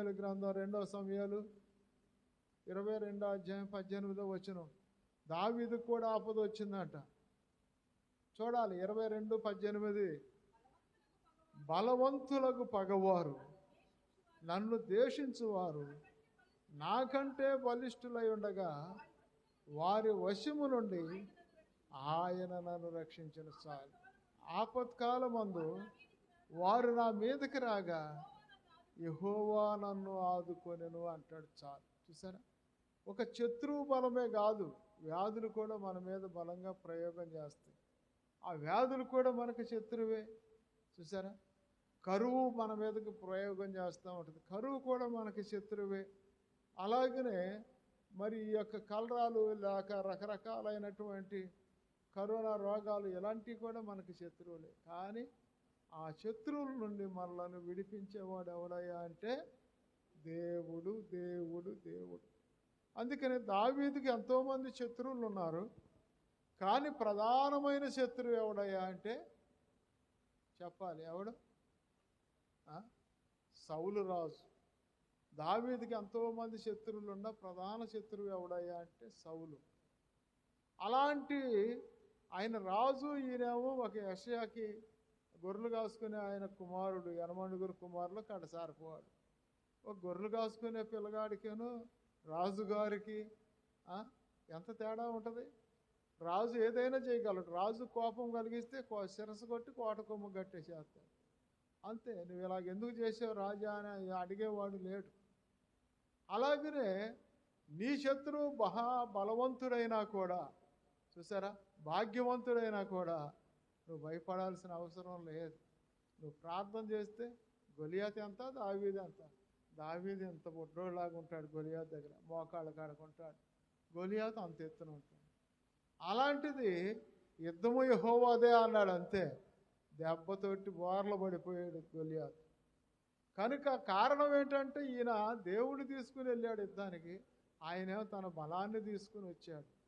సమయాలు గ్రంథం రెండో సమయాలు ఇరవై రెండో అధ్యాయం పద్దెనిమిదో వచ్చిన దావీదు కూడా ఆపద వచ్చిందంట. చూడాలి ఇరవై రెండు పద్దెనిమిది. బలవంతులకు పగవారు నన్ను దేశించువారు నాకంటే బలిష్ఠులై ఉండగా వారి వశము నుండి ఆయన నన్ను రక్షించిన సార్ ఆపత్కాలమందు వారు నా మీదకి రాగా యహోవా నన్ను ఆదుకొనెను అంటాడు చాలు. చూసారా? ఒక శత్రువు బలమే కాదు వ్యాధులు కూడా మన మీద బలంగా ప్రయోగం చేస్తాయి. ఆ వ్యాధులు కూడా మనకు శత్రువే. చూసారా? కరువు మన మీదకి ప్రయోగం చేస్తూ ఉంటుంది. కరువు కూడా మనకి శత్రువే. అలాగనే మరి ఈ యొక్క కలరాలు లేక రకరకాలైనటువంటి కరోనా రోగాలు ఇలాంటివి కూడా మనకి శత్రువులే. కానీ ఆ శత్రువుల నుండి మనలను విడిపించేవాడు ఎవడయ్యా అంటే దేవుడు దేవుడు దేవుడు. అందుకని దావీదికి ఎంతోమంది శత్రువులు ఉన్నారు. కానీ ప్రధానమైన శత్రువు ఎవడయ్యా అంటే చెప్పాలి ఎవడు? సౌలు రాజు. దావీదికి ఎంతోమంది శత్రువులు ఉన్న ప్రధాన శత్రువు ఎవడయ్యా అంటే సౌలు. అలాంటి ఆయన రాజు ఈయనేమో ఒక యషయాకి గొర్రెలు కాసుకునే ఆయన కుమారుడు యనమండుగురు కుమారులు కడసారిపోవాడు. ఒక గొర్రెలు కాసుకునే పిల్లగాడికేను రాజుగారికి ఎంత తేడా ఉంటుంది? రాజు ఏదైనా చేయగలడు. రాజు కోపం కలిగిస్తే కో- శిరస్సు కొట్టి కోట కొమ్ము గట్టేసేస్తాడు అంతే నువ్వు ఇలాగ ఎందుకు చేసావు రాజా అని అడిగేవాడు లేడు. అలాగనే నీ శత్రువు మహా బలవంతుడైనా కూడా చూసారా? భాగ్యవంతుడైనా కూడా నువ్వు భయపడాల్సిన అవసరం లేదు. నువ్వు ప్రార్థన చేస్తే గొలియాత్ ఎంత దావీది ఎంత? దావీది ఎంత బుడ్డోళ్ళలాగా ఉంటాడు గొలియాత్ దగ్గర మోకాళ్ళ కాడుకుంటాడు గొలియాత్ అంత ఎత్తున ఉంటాడు. అలాంటిది యుద్ధము యహోవాదే అన్నాడు అంతే. దెబ్బతోటి బోర్లు పడిపోయాడు గొలియాత్. కనుక కారణం ఏంటంటే ఈయన దేవుడు తీసుకుని వెళ్ళాడు యుద్ధానికి. ఆయనేమో తన బలాన్ని తీసుకుని వచ్చాడు.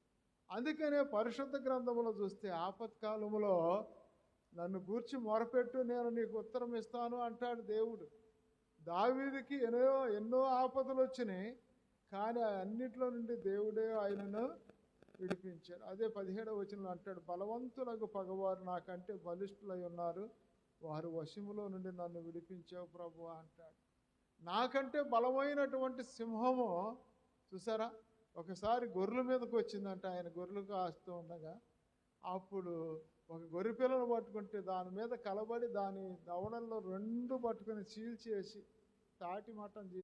అందుకనే పరిశుద్ధ గ్రంథంలో చూస్తే ఆపత్కాలములో నన్ను గూర్చి మొరపెట్టు నేను నీకు ఉత్తరం ఇస్తాను అంటాడు దేవుడు. దావీదికి ఎన్నో ఎన్నో ఆపదలు వచ్చినాయి కానీ అన్నిట్లో నుండి దేవుడే ఆయనను విడిపించాడు. అదే పదిహేడవ వచనంలో అంటాడు బలవంతులకు పగవారు నాకంటే బలిష్ఠులై ఉన్నారు. వారు వశములో నుండి నన్ను విడిపించావు ప్రభు అంటాడు. నాకంటే బలమైనటువంటి సింహము చూసారా? ఒకసారి గొర్రెల మీదకి వచ్చిందంట ఆయన గొర్రెలు కాస్తూ ఉండగా అప్పుడు ఒక గొర్రె పిల్లను పట్టుకుంటే దాని మీద కలబడి దాని దవడల్లో రెండు పట్టుకొని చీల్చేసి తాటి మట్టం